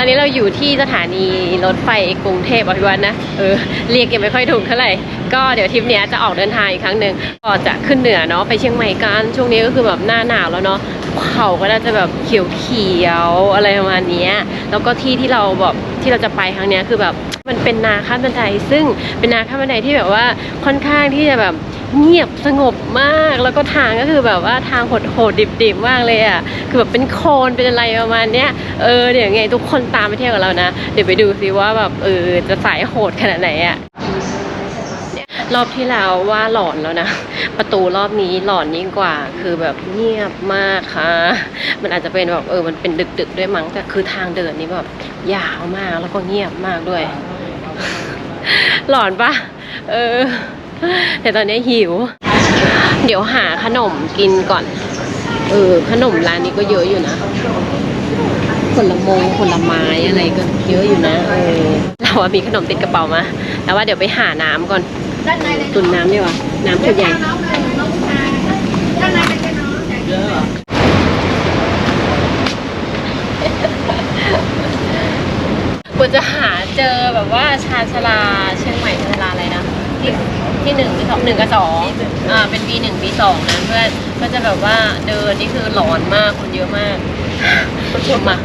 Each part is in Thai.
ตอนนี้เราอยู่ที่สถานีรถไฟกรุงเทพอภิวัฒน์นะ เออ เรียกยังไม่ค่อยถูกเท่าไหร่ ก็เดี๋ยวทริปเนี้ยจะออกเดินทางอีกครั้งหนึ่งก็จะขึ้นเหนือเนาะไปเชียงใหม่กันช่วงนี้ก็คือแบบหน้าหนาวแล้วเนาะเขาก็น่าจะแบบเขียวๆอะไรประมาณนี้แล้วก็ที่ที่เราแบบที่เราจะไปครั้งนี้คือแบบมันเป็นนาข้ามบันไดซึ่งเป็นนาข้ามบันไดที่แบบว่าค่อนข้างที่จะแบบเงียบสงบมากแล้วก็ทางก็คือแบบว่าทางโหดๆดิบๆมากเลยอะคือแบบเป็นโคลนเป็นอะไรประมาณเนี้ยเออเดี๋ยวไงทุกคนตามไปเที่ยวกับเรานะ เดี๋ยวไปดูซิว่าแบบเออจะสายโหดขนาดไหนอะ รอบที่แล้วว่าหลอนแล้วนะ ประตูรอบนี้หลอนยิ่งกว่า คือแบบเงียบมากค่ะ มันอาจจะเป็นแบบเออมันเป็นดึกๆด้วยมั้งแต่คือทางเดินนี่แบบยาวมากแล้วก็เงียบมากด้วย หลอนปะเออแต่ตอนนี้หิว เดี๋ยวหาขนมกินก่อน เออ ขนมร้านนี้ก็เยอะอยู่นะผลมงผลไม้อะไรก็เยอะอยู่นะ เออ เราอะมีขนมติดกระเป๋ามาแต่ว่าเดี๋ยวไปหาน้ำก่อน ด้านในเลยตุนน้ำดีกว่าน้ำขวดใหญ่น้องหนึ่งน้องชายด้านในเป็นน้องเยอะควรจะหาเจอแบบว่าชาญชาลาเชียงใหม่ชาญชาลาอะไรนะที่ที่หนึ่งที่สองหนึ่งกับสองอ่าเป็นปีหนึ่งปีสองนะเพื่อนก็จะแบบว่าเดินนี่คือหลอนมากคนเยอะมากชมมา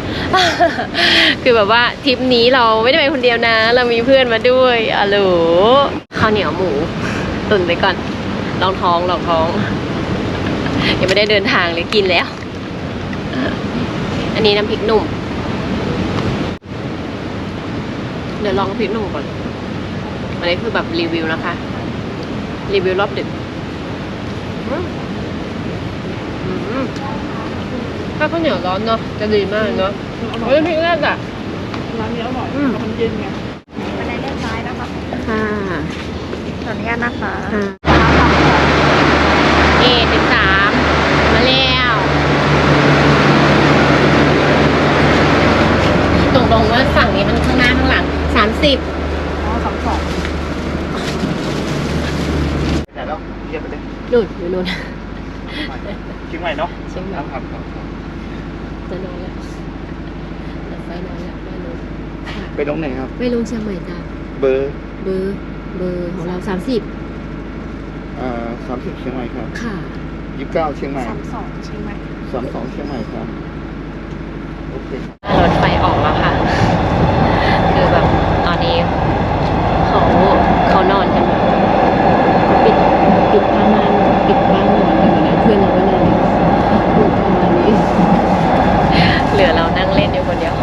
คือแบบว่าทริปนี้เราไม่ได้ไปคนเดียวนะ เรามีเพื่อนมาด้วยอะโหล ข้าวเหนียวหมู ตุนไปก่อนลองท้องลองท้อง ยังไม่ได้เดินทางเลยกินแล้ว อันนี้น้ำพริกหนุ่ม เดี๋ยวลองพริกหนุ่มก่อนอันนี้คือแบบรีวิวนะคะ รีวิวรอบดึกอืมอืมถ้าข้าวเหนียวร้อนเนาะจะดีมากเนาะเฮ้ยพริกแรกอะร้านนี้อร่อยอืมมันเย็นไงบันไดเลี้ยวซ้ายนะคะค่ะ ขออนุญาตนะคะค่ะเอสิบสามมาแล้วตรงตรงๆว่าฝั่งนี้มันข้างหน้าข้างหลังสามสิบอ๋อสามสองแต่แล้วเทียบไปเลยนู่นอยู่นู่นเชียงใหม่เนาะเชียงใหม่ครับครับครับจะนอนแล้วจะไฟนอนแล้วไม่รู้ไปลงไหนครับไม่ลงเชียงใหม่จ้ะเบอร์เบอร์ เบอร์ของเราสามสิบอ่าสามสิบเชียงใหม่ครับค่ะ ยี่สิบเก้าเชียงใหม่สามสองใช่ไหมสามสองเชียงใหม่ครับโอเคครับรถไฟออกแล้วค่ะ คือแบบตอนนี้เขาเขานอนกันแบบปิดปิดผ้าม่านปิดบ้านนอนกันหมดแล้วเพื่อนเราก็นอนอยู่มืดประมาณนี้ เหลือเรานั่งเล่นอยู่คนเดียว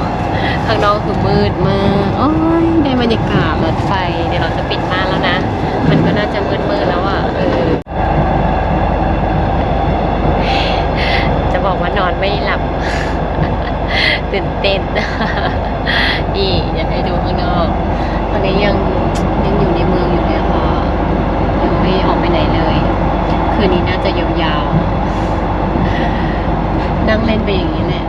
ข้างนอกคือมืดมากโอ้ยได้บรรยากาศรถไฟ เดี๋ยวเราจะปิดม่านแล้วนะ มันก็น่าจะมืดมืดๆแล้วอะ เออ จะบอกว่านอนไม่หลับ ตื่นเต้น นี่อยากให้ดูข้างนอก ตอนนี้ยังยังอยู่ในเมืองอยู่เลยค่ะ ยังไม่ออกไปไหนเลย คืนนี้น่าจะยาวๆ นั่ง เล่นไปอย่างนี้แหละ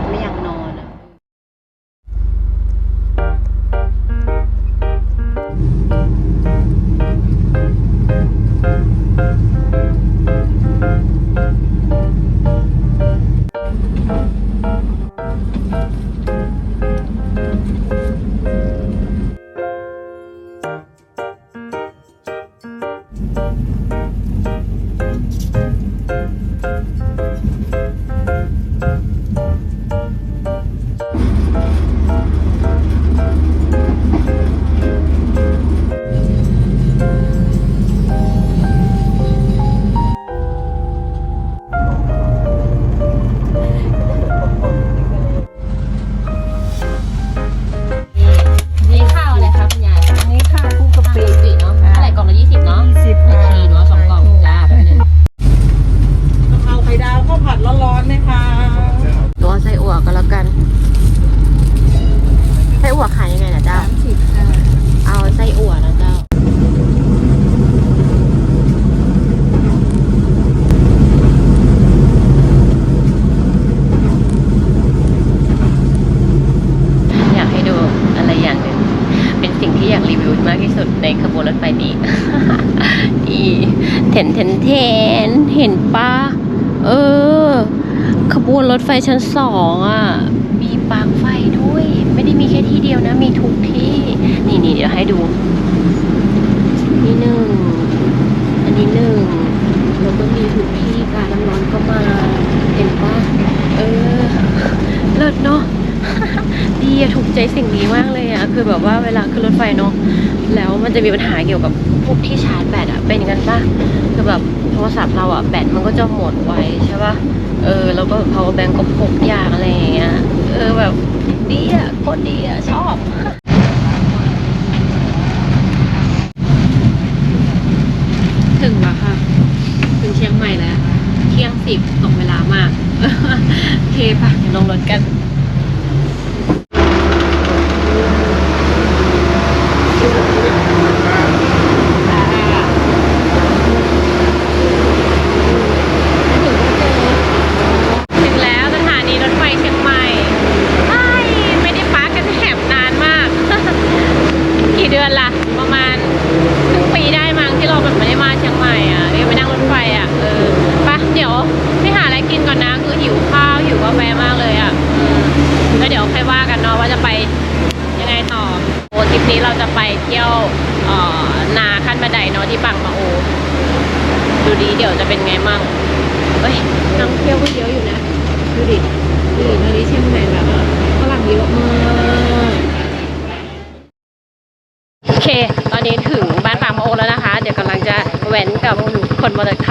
ชั้นสองอะ มีปลั๊กไฟด้วย ไม่ได้มีแค่ที่เดียวนะ มีทุกที่ นี่นี่เดี๋ยวให้ดู นี่หนึ่ง อันนี้หนึ่งแล้วก็มีทุกที่การน้ำร้อนก็มา เห็นปะเออ เลิศเนาะ ดีอะถูกใจสิ่งนี้มากเลยอะคือแบบว่าเวลาขึ้นรถไฟเนาะ แล้วมันจะมีปัญหาเกี่ยวกับพวกที่ชาร์จแบตอะเป็นกันปะคือแบบโทรศัพท์เราอะแบตมันก็จะหมดไวใช่ปะ เออ แล้วก็เขาแบงก์ก็พกยางอะไรอย่างเงี้ย เออแบบดีอะโคตรดีอะ ชอบถึงแล้วค่ะ ถึงเชียงใหม่แล้ว เที่ยงสิบตกเวลามาก เคปะลงรถกันาะที่ปังมาโอ ดูดีเดี๋ยวจะเป็นไงมั่งเฮ้ยนักเที่ยวก็เยอะอยู่นะ ดูดิดูดินาริเชียงใหม่แบบฝรั่งเยอะมากโอเค ตอนนี้ถึงบ้านปังมาโอแล้วนะคะ เดี๋ยวกำลังจะแว้นกับคนมอเตอค่ะ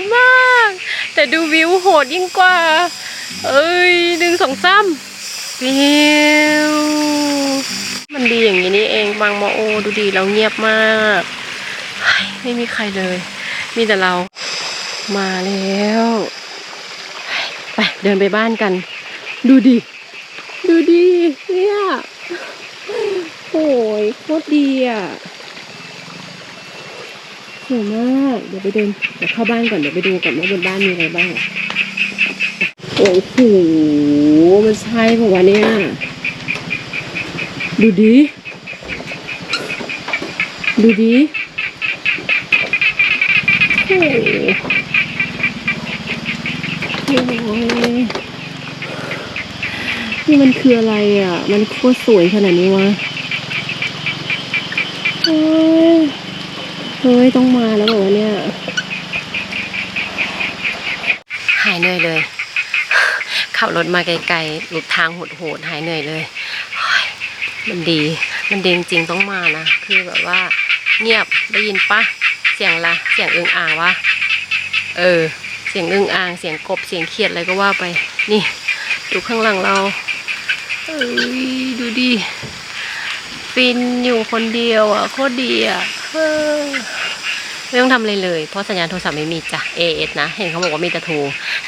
ดมาก แต่ดูวิวโหดยิ่งกว่า เอ้ยหนึ่งสองสามวิวมันดีอย่างนี้นี่เองบางมาโอดูดีเราเงียบมาก ไม่มีใครเลย มีแต่เรามาแล้ว ไปเดินไปบ้านกัน ดูดีดูดีเนี่ยโอ้ยโคตรดีอะ สวยมากเดี๋ยวไปเดินเดี๋ยวเข้าบ้านก่อนเดี๋ยวไปดูก่อนว่าบนบ้านมีอะไรบ้างโอ้โหมันใช่ป่าวะเนี่ย ดูดิ ดูดิโอ้ยนี่มันคืออะไรอะ มันโคตรสวยขนาดนี้วะโอ้ เฮ้ย ต้องมาแล้วเหรอเนี่ย หายเหนื่อยเลย ขับรถมาไกลๆหลุดทางโหดๆหายเหนื่อยเลย มันดี มันดีจริงๆต้องมานะ คือแบบว่า เงียบได้ยินปะเสียงละเสียงอึงอ่างวะ เออ เสียงอึงอ่าง เสียงกบ เสียงเขียดอะไรก็ว่าไป นี่ ดูข้างหลังเรา เอ้ย ดูดิ ฟินอยู่คนเดียวอะโคตรดีอะไม่ต้องทำอะไรเลย เพราะสัญญาณโทรศัพท์ไม่มีจ้ะ AS นะ เห็นเขาบอกว่ามีแต่โทร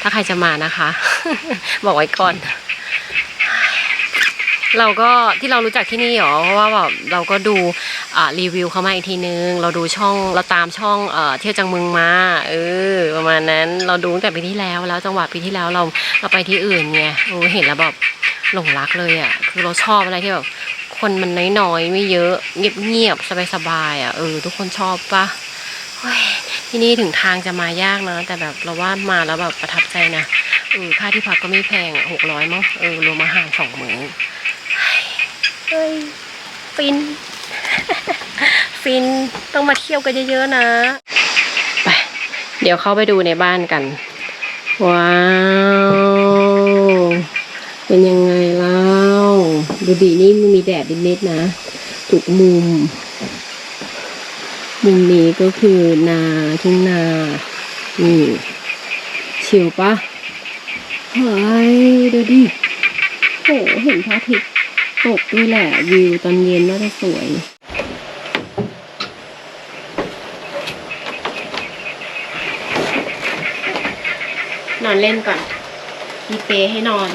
ถ้าใครจะมานะคะ บอกไว้ก่อน เราก็ที่เรารู้จักที่นี่หรอ เพราะว่าแบบเราก็ดูรีวิวเขามาอีกทีนึง เราดูช่องเราตามช่องเที่ยวจังเมืองมาเออประมาณนั้นเราดูตั้งแต่ปีที่แล้วแล้วจังหวะปีที่แล้วเราเราไปที่อื่นไงโอ้เห็นแล้วแบบหลงรักเลยอะคือเราชอบอะไรที่แบบ คนมันน้อยๆ ไม่เยอะ เงียบๆ สบายๆอะเออ ทุกคนชอบปะที่นี่ถึงทางจะมายากนะ แต่แบบเราว่ามาแล้วแบบประทับใจนะเออค่าที่พักก็ไม่แพงหกร้อยมั้งเออรวมอาหารสองมื้อเฮ้ยฟิน ฟินต้องมาเที่ยวกันเยอะๆนะไปเดี๋ยวเข้าไปดูในบ้านกัน ว้าว เป็นยังไงล่า ดูดีนี่มันมีแดดนิดๆนะทุกมุม มุมนี้ก็คือนาทุ่งนานี่ชิลปะเฮ้ยดูดิโหเห็นพระอาทิตย์ตกด้วยแหละวิวตอนเย็นน่าจะสวยนอนเล่นก่อน มีเปให้นอน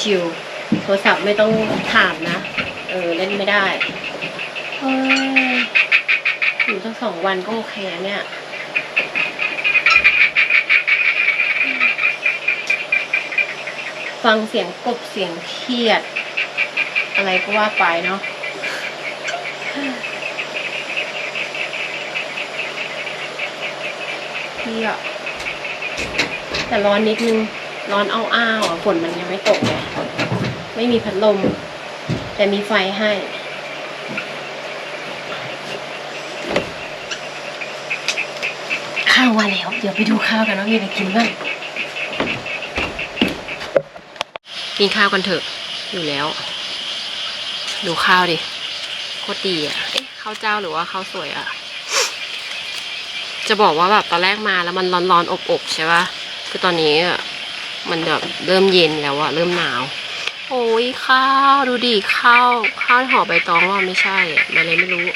ชิวๆ ทรศัพท์ไม่ต้องถามนะ เออ เล่นไม่ได้เฮ้ยอยู่ตั้งสองวันก็โอเคอะเนี่ยฟังเสียงกบเสียงเครียด อะไรก็ว่าไปเนาะพี่อะแต่ร้อนนิดนึง ร้อนอ้าวอ้าวๆอะฝนมันยังไม่ตกไง ไม่มีพัดลม แต่มีไฟให้ ข้าวมาแล้ว เดี๋ยวไปดูข้าวกันว่ามีอะไรกินบ้างกินข้าวกันเถอะ อยู่แล้ว ดูข้าวดิโคตรดีอะเอ๊ะข้าวเจ้าหรือว่าข้าวสวยอะ จะบอกว่าแบบตอนแรกมาแล้วมันร้อนๆอบๆใช่ปะคือตอนนี้มันแบบเริ่มเย็นแล้วอะเริ่มหนาว โอ้ยข้าวดูดิข้าวข้าวห่อใบตองว่าไม่ใช่อะอะไรไม่รู้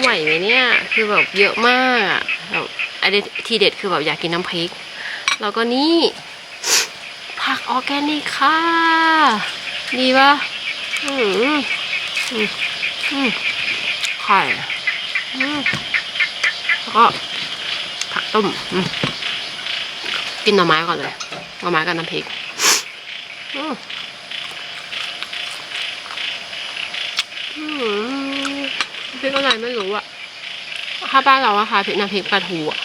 ไหวไหมเนี่ย คือแบบเยอะมากอะแบบไอ้ทีเด็ดคือแบบอยากกินน้ำพริก แล้วก็นี่ ผักออแกนิกค่ะ ดีปะอืมอืมอืมไข่อืมแล้วก็ผักต้มอืมกินหน่อไม้ก่อนเลยหน่อไม้กับน้ำพริก พริกอะไรไม่รู้อะถ้าบ้านเราอะค่ะพริกน้ำพริกปลาทูอะ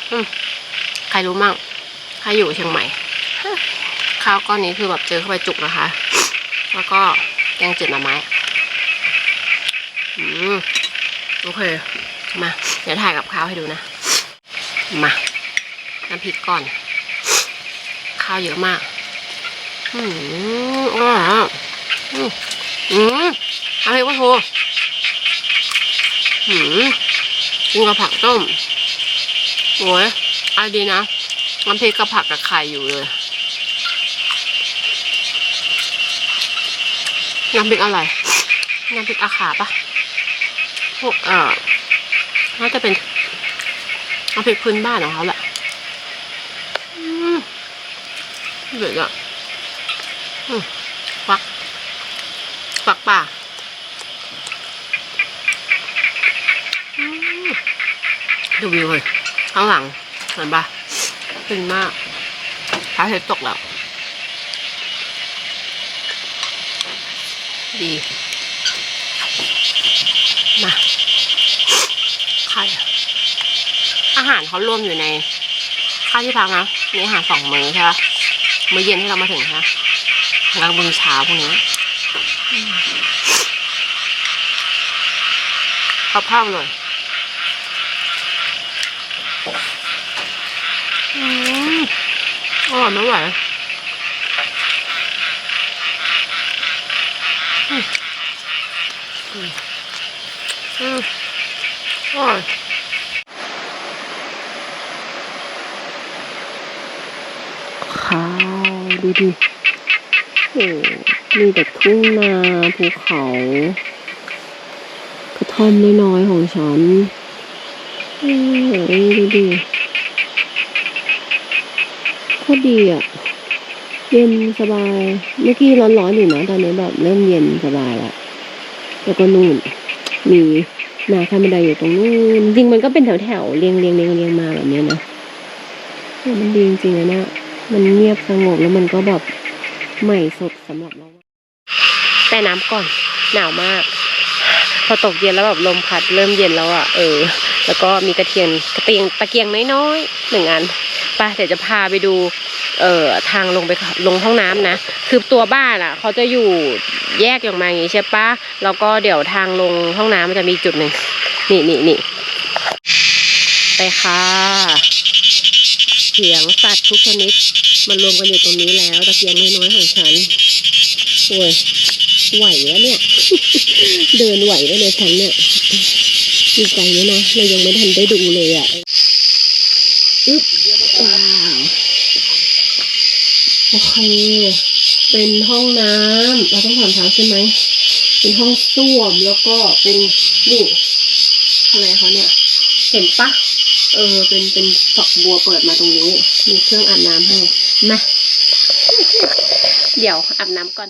ใครรู้มั่ง ใครอยู่เชียงใหม่ ข้าวก้อนนี้คือแบบเจอเข้าไปจุกนะคะ แล้วก็แกงจืดหน่อไม้อืมโอเค มา เดี๋ยวถ่ายกับข้าวให้ดูนะ มา น้ำพริกก่อน ข้าวเยอะมาก อืมอร่อยอะอืมอืมน้ำพริกปลาทูอืมกินกับผักต้มโอ้ยอายดีนะน้ำพริกกับผักกับไข่อยู่เลยน้ำพริกอะไรน้ำพริกอาขาปะพวกเอ่อน่าจะเป็นน้ำพริกพื้นบ้านของเขาแหละอืมเดือดอะ ฟัก ฟักป่าดูวิวเลยข้างหลังเห็นปะฟินมากพระอาทิตย์ตกแล้ว ดี มาไข่อ้หารเขารวมอยู่ในค่าที่พักนะ มีอาหารสองมื้อใช่ปะมื้อเย็นที่เรามาถึงใช่ปะ แล้วมื้อเช้าพวกนี้อืมข้าวข้าวเลยอืมอร่อยไม่ไหวอืมอืมอืมอร่อยข้าวดูดิ มีแต่ทุ่งนาภูเขา กระท่อมน้อยๆของฉันอืมดูดิโคตรดีอะ เย็นสบาย เมื่อกี้ร้อนๆอยู่นะ ตอนนี้แบบเริ่มเย็นสบายล้วแล้วก็นู่น มีนาคาบันไดอยู่ตรงนู้น จริงมันก็เป็นแถวๆเรียงเรียงเรียงเรียงมาแบบนี้นะมันดีจริงๆนะเนี่ยมันเงียบสงบแล้วมันก็แบบ ใหม่สดสำหรับเราแต่น้ำก่อนหนาวมาก พอตกเย็นแล้วแบบลมพัดเริ่มเย็นแล้วอะเออ แล้วก็มีกระเทียงกระเตียงตะเกียงน้อยๆหนึ่งอันไปเดี๋ยวจะพาไปดูเอ่อทางลงไปลงห้องน้ำนะ คือตัวบ้านอะเขาจะอยู่แยกออกมาอย่างงี้ใช่ปะแล้วก็เดี๋ยวทางลงห้องน้ำมันจะมีจุดหนึ่งนี่นี่นี่ไปค่ะ เสียงสัตว์ทุกชนิดมารวมกันอยู่ตรงนี้แล้วตะเกียงน้อยๆของฉันโอ้ยไหวแล้วเนี่ย เดินไหวแล้วเนี่ยฉันเนี่ยดีใจเลยนะเรายังไม่ทันได้ดูเลยอะอึ๊บว้าวโอเคเป็นห้องน้ำเราต้องถามทางใช่ไหมเป็นห้องส้วมแล้วก็เป็นนี่อะไรเขาเนี่ย เห็นปะ เออ เป็น เป็นฝักบัวเปิดมาตรงนี้ มีเครื่องอาบน้ำให้ มา เดี๋ยวอาบน้ำก่อน